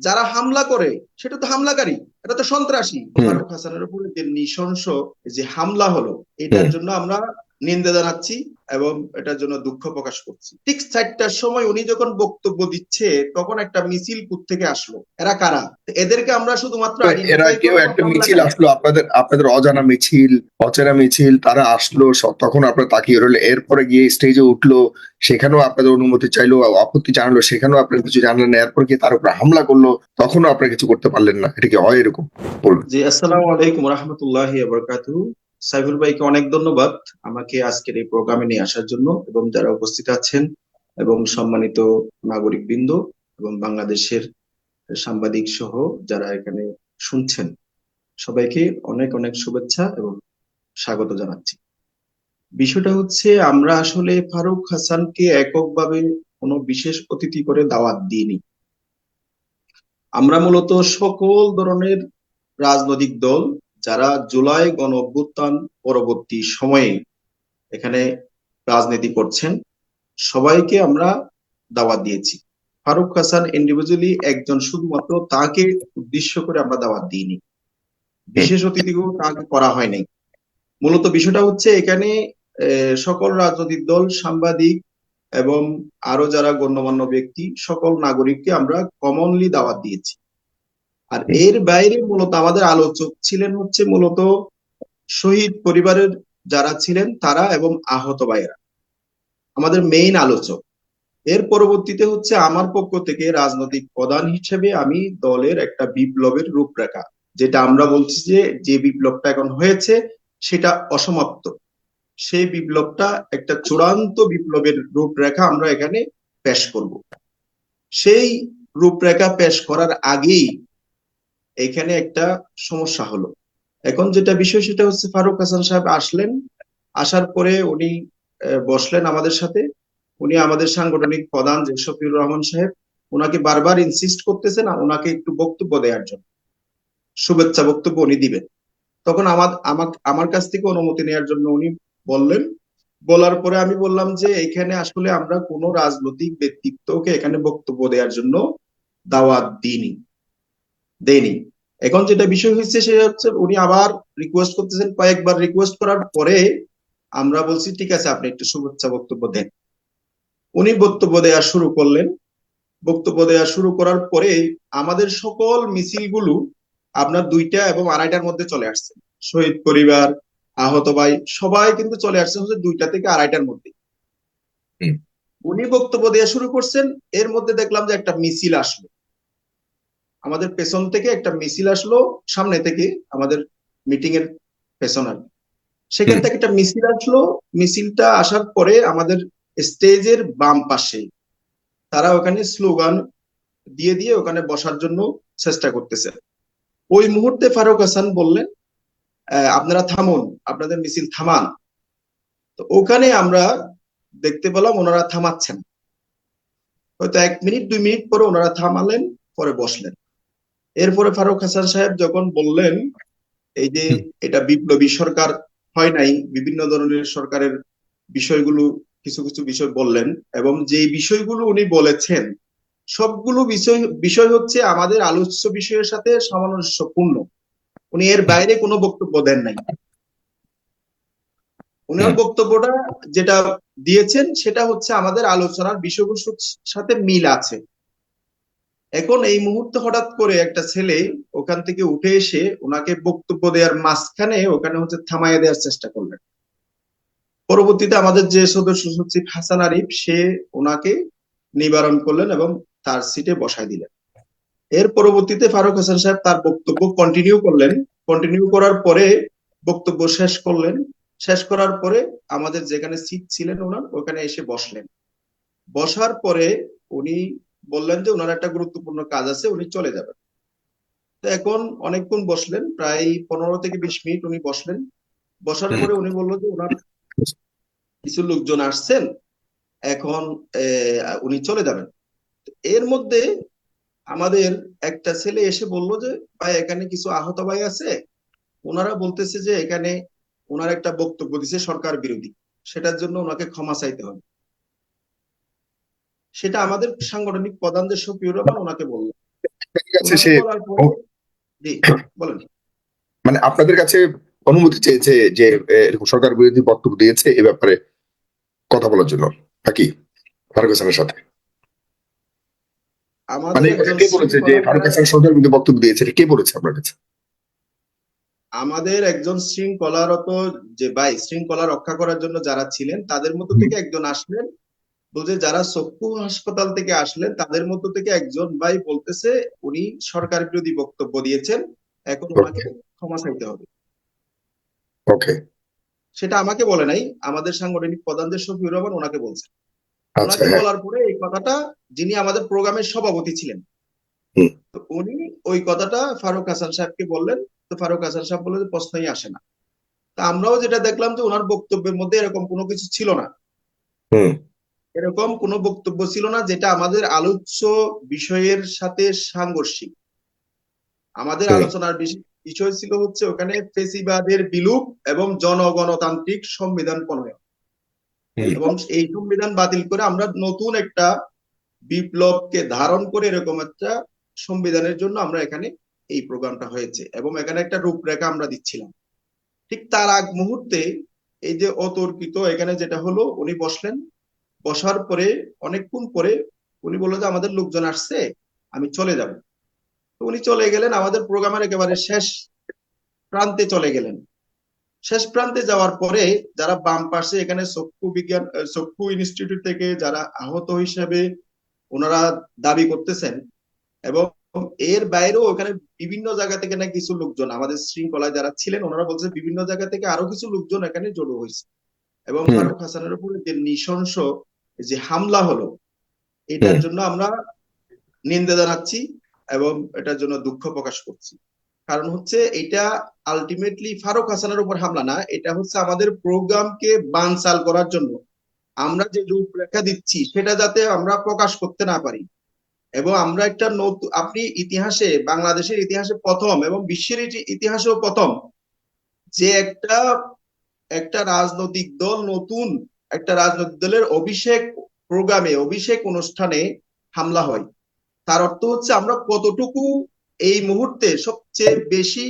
যারা হামলা করে সেটা তো হামলাকারী এটা তো সন্ত্রাসী। ফারুক হাসানের উপরে যে নৃশংস যে হামলা হলো এটার জন্য আমরা নিন্দা জানাচ্ছি এবং এটার জন্য দুঃখ প্রকাশ করছি। ঠিক চারটার সময় উনি যখন বক্তব্য দিচ্ছে তখন একটা মিছিল থেকে আসলো? এরা কারা? এদেরকে আমরা শুধুমাত্র এরা কেউ একটা মিছিল আসলো আপনাদের আপনাদের অজানা মিছিল অচেনা মিছিল তারা আসলো তখন আপনারা তাকিয়ে রইল। এরপরে গিয়ে স্টেজে উঠল সেখানেও আপনাদের অনুমতি চাইলো আপত্তি জানালো সেখানেও আপনারা কিছু জানলেন না। এরপর গিয়ে তার উপরে হামলা করল তখনও আপনারা কিছু করতে পারলেন না। এটা কি হয় এরকম? বলুন। জি আসসালামু আলাইকুম রহমতুল্লাহি বরকাতুহু। সাইফুল ভাইকে অনেক ধন্যবাদ আমাকে আজকের এই প্রোগ্রামে নিয়ে আসার জন্য এবং যারা উপস্থিত আছেন এবং সম্মানিত নাগরিক বৃন্দ এবং বাংলাদেশের সাংবাদিক সহ যারা এখানে শুনছেন, সবাইকে অনেক অনেক শুভেচ্ছা এবং স্বাগত জানাচ্ছি। বিষয়টা হচ্ছে আমরা আসলে ফারুক হাসানকে এককভাবে কোনো বিশেষ অতিথি করে দাওয়াত দিইনি। আমরা মূলত সকল ধরনের রাজনৈতিক দল যারা জুলাই গণ অভ্যুত্থান পরবর্তী সময়ে এখানে রাজনীতি করছেন, সবাইকে আমরা দাওয়াত দিয়েছি। ফারুক হাসান ইন্ডিভিজুয়ালি একজন শুধুমাত্র তাকে উদ্দেশ্য করে আমরা দাওয়াত দিইনি। বিশেষ অতিথিগুলো তাকে করা হয় নাই মূলত বিষয়টা হচ্ছে এখানে সকল রাজনৈতিক দল, সাংবাদিক এবং আরও যারা গণ্যমান্য ব্যক্তি, সকল নাগরিককে আমরা কমনলি দাওয়াত দিয়েছি। আর এর বাইরে মূলত আমাদের আলোচক ছিলেন হচ্ছে মূলত শহীদ পরিবারের যারা ছিলেন তারা এবং আহত ভাইয়েরা। আমাদের মেইন আলোচক। এর পরবর্তীতে হচ্ছে আমার পক্ষ থেকে রাজনৈতিক প্রধান হিসেবে আমি দলের একটা বিপ্লবের রূপরেখা, যেটা আমরা বলছি যে যে বিপ্লবটা এখন হয়েছে সেটা অসমাপ্ত। সেই বিপ্লবটা একটা চূড়ান্ত বিপ্লবের রূপরেখা আমরা এখানে পেশ করব। সেই রূপরেখা পেশ করার আগেই এখানে একটা সমস্যা হলো। এখন যেটা বিষয় সেটা হচ্ছে ফারুক হাসান সাহেব আসলেন, আসার পরে উনি বসলেন আমাদের সাথে। উনি আমাদের সাংগঠনিক প্রধান যে শফিউর রহমান সাহেব ওনাকে বারবার ইনসিস্ট করতেছেন ওনাকে একটু বক্তব্য দেওয়ার জন্য। শুভেচ্ছা বক্তব্য উনি দিবেন। তখন আমার আমার কাছ থেকে অনুমতি নেওয়ার জন্য উনি বললেন। বলার পরে আমি বললাম যে, এখানে আসলে আমরা কোনো রাজনৈতিক ব্যক্তিত্বকে এখানে বক্তব্য দেওয়ার জন্য দাওয়াত দিইনি দেয়নি এখন যেটা বিষয় হচ্ছে সেটা হচ্ছে উনি আবার রিকোয়েস্ট করতেছেন কয়েকবার রিকোয়েস্ট করার পরে আমরা বলছি ঠিক আছে আপনি একটু শুভেচ্ছা বক্তব্য দেন। উনি বক্তব্য দেওয়া শুরু করলেন। বক্তব্য দেওয়া শুরু করার পরে আমাদের সকল মিছিলগুলো আপনার দুইটা এবং আড়াইটার মধ্যে চলে আসছে। শহীদ পরিবার আহত ভাই সবাই কিন্তু চলে আসছে হচ্ছে দুইটা থেকে আড়াইটার মধ্যে। উনি বক্তব্য দেওয়া শুরু করছেন এর মধ্যে দেখলাম যে একটা মিছিল আসলো। আমাদের পেছন থেকে একটা মিছিল আসলো সামনে থেকে আমাদের মিটিং এর পেছন আর সেখান থেকে একটা মিছিল আসলো মিছিলটা আসার পরে আমাদের স্টেজের বাম পাশে তারা ওখানে স্লোগান দিয়ে দিয়ে ওখানে বসার জন্য চেষ্টা করতেছে। ওই মুহূর্তে ফারুক হাসান বললেন আহ, আপনারা থামুন আপনাদের মিছিল থামান। তো ওখানে আমরা দেখতে পেলাম ওনারা থামাচ্ছেন। হয়তো এক মিনিট দুই মিনিট পরে ওনারা থামালেন পরে বসলেন। এরপরে ফারুক হাসান সাহেব যখন বললেন এই যে এটা বিপ্লবী সরকার হয় নাই বিভিন্ন ধরনের সরকারের বিষয়গুলো কিছু কিছু বিষয় বললেন এবং যে বিষয়গুলো উনি বলেছেন সবগুলো বিষয় বিষয় হচ্ছে আমাদের আলোচ্য বিষয়ের সাথে সামঞ্জস্যপূর্ণ। উনি এর বাইরে কোনো বক্তব্য দেন নাই। উনার বক্তব্যটা যেটা দিয়েছেন সেটা হচ্ছে আমাদের আলোচনার বিষয়বস্তুর সাথে মিল আছে। এখন এই মুহূর্তে হঠাৎ করে একটা ছেলে ওখান থেকে উঠে এসে ওনাকে বক্তব্য দেওয়ার মাঝখানে ওখানে হচ্ছে থামাইয়া দেওয়ার চেষ্টা করলেন। পরবর্তীতে আমাদের যে সদস্য সচিব হাসান আরিফ, সে ওনাকে নিবারণ করলেন এবং তার সিটে বসাই দিলেন। এর পরবর্তীতে ফারুক হাসান সাহেব তার বক্তব্য কন্টিনিউ করলেন। কন্টিনিউ করার পরে বক্তব্য শেষ করলেন। শেষ করার পরে আমাদের যেখানে সিট ছিলেন ওনার, ওখানে এসে বসলেন। বসার পরে উনি বললেন যে ওনার একটা গুরুত্বপূর্ণ কাজ আছে, উনি চলে যাবেন। তো এখন অনেকক্ষণ বসলেন, প্রায় পনেরো থেকে বিশ মিনিট উনি বসলেন। বসার পরে উনি বলল যে ওনার কিছু লোকজন আসছেন, এখন উনি চলে যাবেন। এর মধ্যে আমাদের একটা ছেলে এসে বলল যে, ভাই, এখানে কিছু আহত ভাই আছে? ওনারা বলতেছে যে, এখানে ওনার একটা বক্তব্য দিছে সরকার বিরোধী, সেটার জন্য ওনাকে ক্ষমা চাইতে হবে। সেটা আমাদের সাংগঠনিক প্রধান যে শফিউর রহমান ওনাকে বলল। আপনাদের কাছে ওনারা সে বলার পরে জি বলেন। মানে আপনাদের কাছে অনুমতি চেয়েছে যে সরকার বিরোধী বক্তব্য দিয়েছে এ ব্যাপারে কথা বলার জন্য নাকি? ফারুক হাসানের সাথে। আমাদের মানে একজন কে বলেছে যে ফারুক হাসান সরকার বিরোধী বক্তব্য দিয়েছে? এটা কে বলেছে আপনার কাছে? আমাদের একজন শৃঙ্খলারত যে ভাই শৃঙ্খলা রক্ষা করার জন্য যারা ছিলেন তাদের মধ্যে থেকে একজন আসলেন। বলছে যারা চক্ষু হাসপাতাল থেকে আসলেন তাদের মধ্য থেকে একজন ভাই বলতেছে উনি সরকার বিরোধী বক্তব্য দিয়েছেন এখন ওনাকে ক্ষমা চাইতে হবে। ওকে সেটা আমাকে বলে নাই আমাদের সাংগঠনিক প্রধান যে শফিউর রহমান ওনাকে বলছে। আচ্ছা। ওনাকে বলার পরে এই কথাটা যিনি আমাদের প্রোগ্রামের সভাপতি ছিলেন উনি ওই কথাটা ফারুক হাসান সাহেবকে বললেন তো ফারুক হাসান সাহেব বললেন যে প্রশ্নই আসে না। তা আমরাও যেটা দেখলাম যে ওনার বক্তব্যের মধ্যে এরকম কোনো কিছু ছিল না। হুম। এরকম কোনো বক্তব্য ছিল না যেটা আমাদের আলোচ্য বিষয়ের সাথে সাংঘর্ষিক। আমাদের আলোচনার বিষয় ছিল হচ্ছে ওখানে ফেসিবাদের বিলুপ এবং জনগণতান্ত্রিক সংবিধান প্রণয়ন। এবং এই সংবিধান বাতিল করে আমরা নতুন একটা বিপ্লবকে ধারণ করে এরকম একটা সংবিধানের জন্য আমরা এখানে এই প্রোগ্রামটা হয়েছে এবং এখানে একটা রূপরেখা আমরা দিচ্ছিলাম। ঠিক তার আগ মুহূর্তে এই যে অতর্কিত এখানে যেটা হলো উনি বসলেন বসার পরে অনেকক্ষণ পরে উনি বলল যে আমাদের লোকজন আসছে আমি চলে যাব। তো উনি চলে গেলেন আমাদের প্রোগ্রামের একেবারে শেষ প্রান্তে চলে গেলেন। শেষ প্রান্তে যাওয়ার পরে যারা বাম পাশে এখানে চক্ষু বিজ্ঞান চক্ষু ইনস্টিটিউট থেকে যারা আহত হিসেবে ওনারা দাবি করতেছেন এবং এর বাইরেও ওখানে বিভিন্ন জায়গা থেকে না কিছু লোকজন আমাদের শৃঙ্খলায় যারা ছিলেন ওনারা বলছে বিভিন্ন জায়গা থেকে আরও কিছু লোকজন এখানে জড়ো হয়েছে। এবং। ফারুক হাসানের উপরে যে নৃশংস যে হামলা হলো এটার জন্য আমরা নিন্দা জানাচ্ছি এবং এটার জন্য দুঃখ প্রকাশ করছি। কারণ হচ্ছে এটা আলটিমেটলি ফারুক হাসানের উপর হামলা না এটা হচ্ছে আমাদের প্রোগ্রামকে বানচাল করার জন্য। আমরা যে রূপরেখা দিচ্ছি সেটা যাতে আমরা প্রকাশ করতে না পারি। এবং আমরা একটা নতুন আপনি ইতিহাসে বাংলাদেশের ইতিহাসে প্রথম এবং বিশ্বের ইতি- ইতিহাসেও প্রথম যে একটা একটা রাজনৈতিক দল নতুন একটা রাজনৈতিক দলের অভিষেক প্রোগ্রামে অভিষেক অনুষ্ঠানে হামলা হয়। তার অর্থ হচ্ছে আমরা কতটুকু এই মুহূর্তে সবচেয়ে বেশি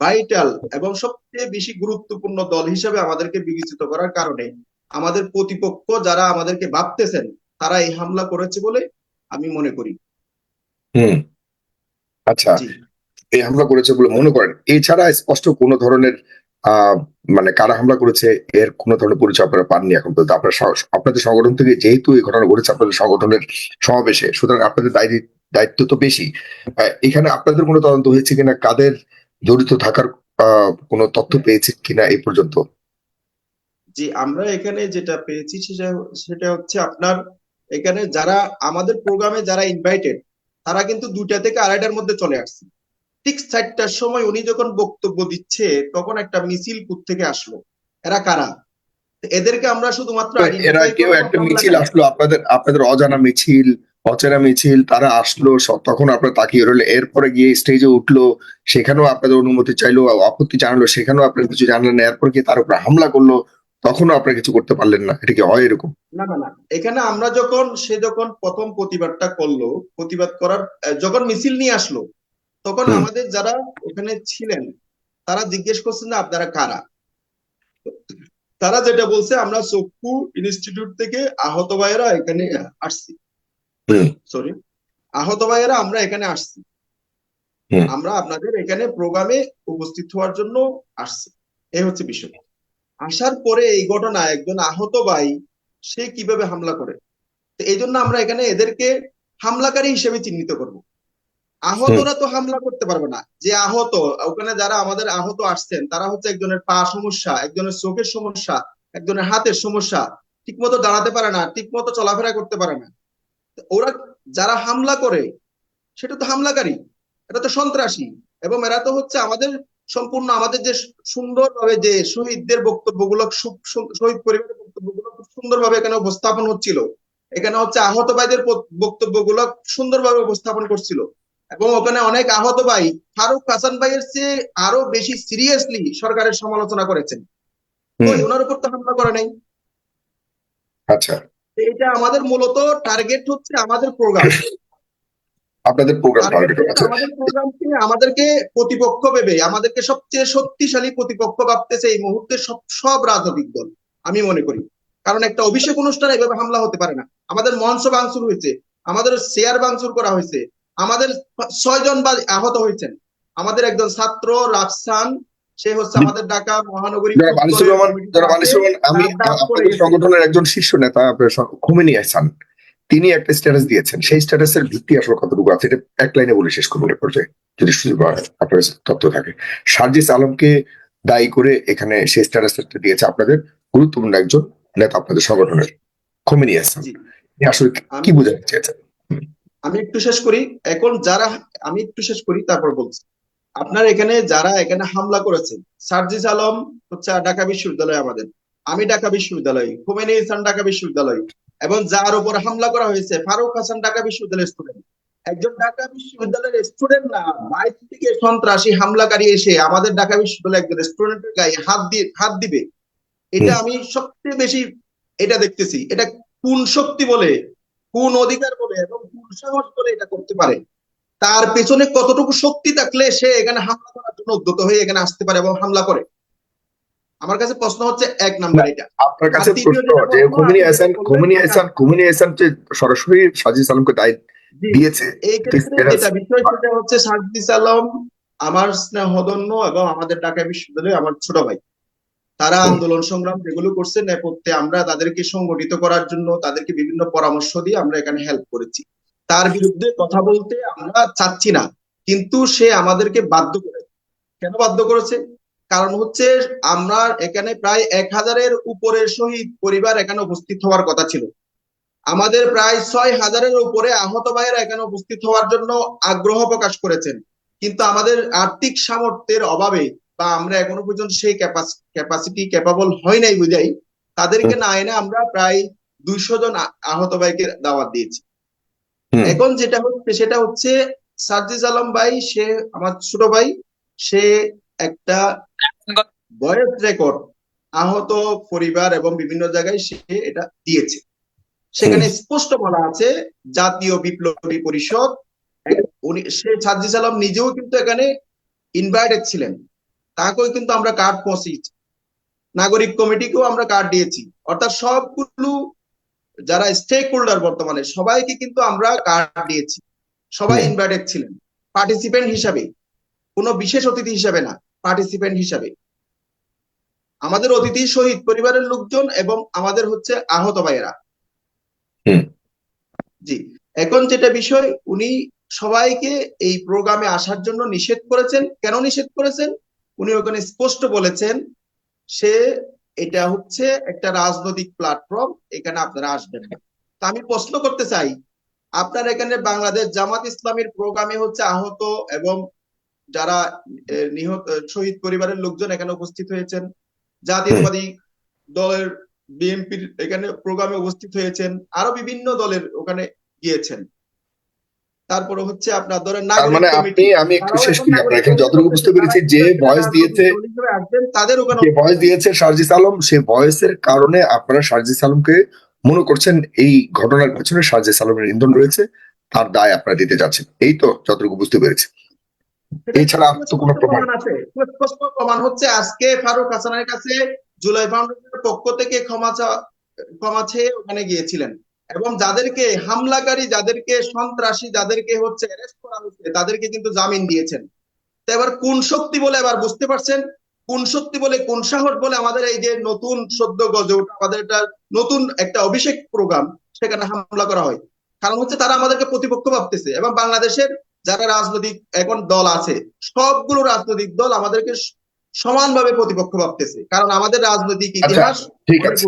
ভাইটাল এবং সবচেয়ে বেশি গুরুত্বপূর্ণ দল হিসেবে আমাদেরকে বিবেচিত করার কারণে আমাদের প্রতিপক্ষ যারা আমাদেরকে ভাবতেছেন তারা এই হামলা করেছে বলে আমি মনে করি। হুম। আচ্ছা এই হামলা করেছে বলে মনে করেন? এছাড়া স্পষ্ট কোনো ধরনের মানে কারা হামলা করেছে, এর কোনো ধরনের পরিচয় আপনারা পাননি এখন পর্যন্ত। আপনার আপনাদের সংগঠন থেকে যেহেতু এই ঘটনা ঘটেছে, আপনাদের সংগঠনের সমাবেশে, সুতরাং আপনাদের দায়িত্ব তো বেশি। এখানে আপনাদের কোনো তদন্ত হয়েছে কিনা, কাদের জড়িত থাকার কোনো তথ্য পেয়েছে কিনা এই পর্যন্ত? জি, আমরা এখানে যেটা পেয়েছি সেটা সেটা হচ্ছে আপনার এখানে যারা আমাদের প্রোগ্রামে যারা ইনভাইটেড তারা কিন্তু দুইটা থেকে আড়াইটার মধ্যে চলে আসছে। ঠিক চারটার সময় উনি যখন বক্তব্য দিচ্ছে তখন একটা মিছিল থেকে আসলো? এরা কারা? এদেরকে আমরা শুধুমাত্র এরা কেউ একটা মিছিল আসলো আপনাদের আপনাদের অজানা মিছিল অচেনা মিছিল তারা আসলো তখন আপনারা তাকিয়ে রইলেন। এরপরে গিয়ে স্টেজে উঠল সেখানেও আপনাদের অনুমতি চাইলো আপত্তি জানালো সেখানেও আপনারা কিছু জানলেন না। এরপর গিয়ে তার উপরে হামলা করল তখনও আপনারা কিছু করতে পারলেন না। এটা কি হয় এরকম? না না না। এখানে আমরা যখন সে যখন প্রথম প্রতিবাদটা করল প্রতিবাদ করার যখন মিছিল নিয়ে আসলো তখন আমাদের যারা ওখানে ছিলেন তারা জিজ্ঞেস করছেন যে আপনারা কারা? তারা যেটা বলছে আমরা চক্ষু ইনস্টিটিউট থেকে আহত ভাইয়েরা এখানে আসছি। সরি আহত ভাইয়েরা আমরা এখানে আসছি। আমরা আপনাদের এখানে প্রোগ্রামে উপস্থিত হওয়ার জন্য আসছি। এই হচ্ছে বিষয়। আসার পরে এই ঘটনা একজন আহত ভাই সে কীভাবে হামলা করে? তো এই জন্য আমরা এখানে এদেরকে হামলাকারী হিসেবে চিহ্নিত করব। আহতরা তো হামলা করতে পারবে না। যে আহত ওখানে যারা আমাদের আহত আসছেন তারা হচ্ছে একজনের পা সমস্যা একজনের চোখের সমস্যা একজনের হাতের সমস্যা। ঠিকমতো দাঁড়াতে পারে না ঠিকমতো চলাফেরা করতে পারে না। ওরা যারা হামলা করে সেটা তো হামলাকারী এটা তো সন্ত্রাসী। এবং এরা তো হচ্ছে আমাদের সম্পূর্ণ আমাদের যে সুন্দরভাবে যে শহীদদের বক্তব্যগুলো শহীদ পরিবারের বক্তব্যগুলো খুব সুন্দরভাবে এখানে উপস্থাপন হচ্ছিল। এখানে হচ্ছে আহত ভাইদের বক্তব্যগুলো সুন্দরভাবে উপস্থাপন করছিল। এবং ওখানে অনেক আহত ভাই। ফারুক হাসান ভাইয়ের চেয়ে আরও বেশি সিরিয়াসলি সরকারের সমালোচনা করেছেন। ওনার উপর তো হামলা করে নাই। আচ্ছা। এটা আমাদের মূলত টার্গেট হচ্ছে আমাদের প্রোগ্রাম আপনাদের প্রোগ্রাম আমাদের প্রোগ্রামকে আমাদেরকে প্রতিপক্ষ ভেবে আমাদেরকে সবচেয়ে শক্তিশালী প্রতিপক্ষ ভাবতেছে এই মুহূর্তে সব সব রাজনৈতিক দল আমি মনে করি। কারণ একটা অভিষেক অনুষ্ঠানে এভাবে হামলা হতে পারে না। আমাদের মঞ্চ ভাঙচুর হয়েছে আমাদের চেয়ার ভাঙচুর করা হয়েছে। আমাদের ছয় জন বা আহত হয়েছেন। আমাদের একজন ছাত্র রাফসান সে হচ্ছে আমাদের ঢাকা মহানগরী আমি। সংগঠনের একজন শীর্ষ নেতা খুমেনি আহসান তিনি একটা স্ট্যাটাস দিয়েছেন। সেই স্ট্যাটাসের ভিত্তি আসলে কতটুকু আছে এটা এক লাইনে বলে শেষ করব পর্যায়ে। যদি সুযোগ আপনার তথ্য থাকে। সার্জিস আলমকে দায়ী করে এখানে সেই স্ট্যাটাসটা দিয়েছে আপনাদের গুরুত্বপূর্ণ একজন নেতা আপনাদের সংগঠনের। খুমেনি আহসান আসলে কি বোঝাতে চেয়েছেন? আমি একটু শেষ করি। এখন যারা আমি একটু শেষ করি তারপর বলছি। আপনার এখানে যারা এখানে হামলা করেছে সার্জিস আলম হচ্ছে ঢাকা বিশ্ববিদ্যালয় আমাদের। আমি ঢাকা বিশ্ববিদ্যালয় খুমেনি ইহসান ঢাকা বিশ্ববিদ্যালয় এবং যার উপর হামলা করা হয়েছে ফারুক হাসান ঢাকা বিশ্ববিদ্যালয়ের স্টুডেন্ট একজন ঢাকা বিশ্ববিদ্যালয়ের স্টুডেন্ট না বাইশ থেকে সন্ত্রাসী হামলাকারী এসে আমাদের ঢাকা বিশ্ববিদ্যালয়ের একজন স্টুডেন্টের গায়ে হাত দিয়ে হাত দিবে। এটা আমি সবচেয়ে বেশি এটা দেখতেছি। এটা কোন শক্তি বলে কোন অধিকার বলে এবং কোন সাহস বলে এটা করতে পারে। তার পেছনে কতটুকু শক্তি থাকলে সে এখানে হামলা করার জন্য উদ্যত হয়ে এখানে আসতে পারে এবং হামলা করে? আমার কাছে প্রশ্ন হচ্ছে এক নাম্বার এটা। আপনার কাছে প্রশ্ন যে যে সরাসরি সার্জিস আলমকে দায় দিয়েছে এই এটা- বিষয় সেটা হচ্ছে সার্জিস আলম আমার স্নেহধন্য এবং আমাদের ঢাকা বিশ্ববিদ্যালয়ে আমার ছোট ভাই। তারা আন্দোলন সংগ্রাম যেগুলো করছে, নেপথ্যে আমরা তাদেরকে সংগঠিত করার জন্য তাদেরকে বিভিন্ন পরামর্শ দিয়ে আমরা এখানে হেল্প করেছি। তার বিরুদ্ধে কথা বলতে আমরা চাচ্ছি না, কিন্তু সে আমাদেরকে বাধ্য করে কেন বাধ্য করেছে? কারণ হচ্ছে আমরা এখানে প্রায় এক হাজারের উপরের শহীদ পরিবার এখানে উপস্থিত হওয়ার কথা ছিল। আমাদের প্রায় ছয় হাজারের উপরে আহত ভাইয়েরা এখানে উপস্থিত হওয়ার জন্য আগ্রহ প্রকাশ করেছেন। কিন্তু আমাদের আর্থিক সামর্থ্যের অভাবে বা আমরা এখনও পর্যন্ত সেই ক্যাপাসিটি ক্যাপাবল হয় নাই বুঝাই তাদেরকে না এনে আমরা প্রায় দুইশো জন আহত ভাইকে দাওয়াত দিয়েছি। এখন যেটা হচ্ছে সেটা হচ্ছে সার্জিস আলম ভাই সে আমার ছোট ভাই সে একটা ভয়েস রেকর্ড আহত পরিবার এবং বিভিন্ন জায়গায় সে এটা দিয়েছে। সেখানে স্পষ্ট বলা আছে জাতীয় বিপ্লবী পরিষদ উনি সে সার্জিস আলম নিজেও কিন্তু এখানে ইনভাইটেড ছিলেন। তাকেও কিন্তু আমরা কার্ড পৌঁছেছি নাগরিক কমিটিকেও আমরা কার্ড দিয়েছি। অর্থাৎ সবগুলো যারা স্টেক হোল্ডার বর্তমানে সবাইকে কিন্তু আমরা কার্ড দিয়েছি। সবাই ইনভাইটেড ছিলেন। পার্টিসিপেন্ট হিসাবে। কোনো বিশেষ অতিথি হিসাবে না পার্টিসিপেন্ট হিসাবে। আমাদের অতিথি শহীদ পরিবারের লোকজন এবং আমাদের হচ্ছে আহত ভাইয়েরা। হুম। জি। এখন যেটা বিষয় উনি সবাইকে এই প্রোগ্রামে আসার জন্য নিষেধ করেছেন। কেন নিষেধ করেছেন? উনি ওখানে স্পষ্ট বলেছেন সে এটা হচ্ছে একটা রাজনৈতিক প্ল্যাটফর্ম এখানে আপনারা আসবেন তা আমি প্রশ্ন করতে চাই আপনার এখানে বাংলাদেশ জামাত ইসলামীর প্রোগ্রামে হচ্ছে আহত এবং যারা নিহত শহীদ পরিবারের লোকজন এখানে উপস্থিত হয়েছেন জাতীয়তাবাদী দলের বিএনপির এখানে প্রোগ্রামে উপস্থিত হয়েছেন আরও বিভিন্ন দলের ওখানে গিয়েছেন। তারপরে হচ্ছে আপনার ধরেন মানে আপনি আমি একটু শেষ করি। যতটুকু বুঝতে পেরেছি যে ভয়েস দিয়েছে তাদের ওখানে ভয়েস দিয়েছে সার্জিস আলম সেই ভয়েসের কারণে আপনারা সার্জিস আলমকে মনে করছেন এই ঘটনার পেছনে সার্জিস আলমের ইন্ধন রয়েছে তার দায় আপনারা দিতে যাচ্ছেন। এই তো যতটুকু বুঝতে পেরেছি। এছাড়া আর তো কোনো প্রমাণ আছে? প্রমাণ হচ্ছে আজকে ফারুক হাসানের কাছে জুলাই ফাউন্ডেশনের পক্ষ থেকে ক্ষমা ক্ষমা চেয়ে ওখানে গিয়েছিলেন। এবং যাদেরকে হামলাকারী যাদেরকে সন্ত্রাসী যাদেরকে হচ্ছে অ্যারেস্ট করা হচ্ছে তাদেরকে কিন্তু জামিন দিয়েছেন। তো এবার কোন শক্তি বলে এবার বুঝতে পারছেন? কোন শক্তি বলে কোন সাহস বলে আমাদের এই যে নতুন সদ্য গজে ওঠা আমাদের একটা নতুন একটা অভিষেক প্রোগ্রাম সেখানে হামলা করা হয়। কারণ হচ্ছে তারা আমাদেরকে প্রতিপক্ষ ভাবতেছে এবং বাংলাদেশের যারা রাজনৈতিক এখন দল আছে সবগুলো রাজনৈতিক দল আমাদেরকে সমানভাবে প্রতিপক্ষ ভাবতেছে। কারণ আমাদের রাজনৈতিক আচ্ছা, ইতিহাস ঠিক আছে।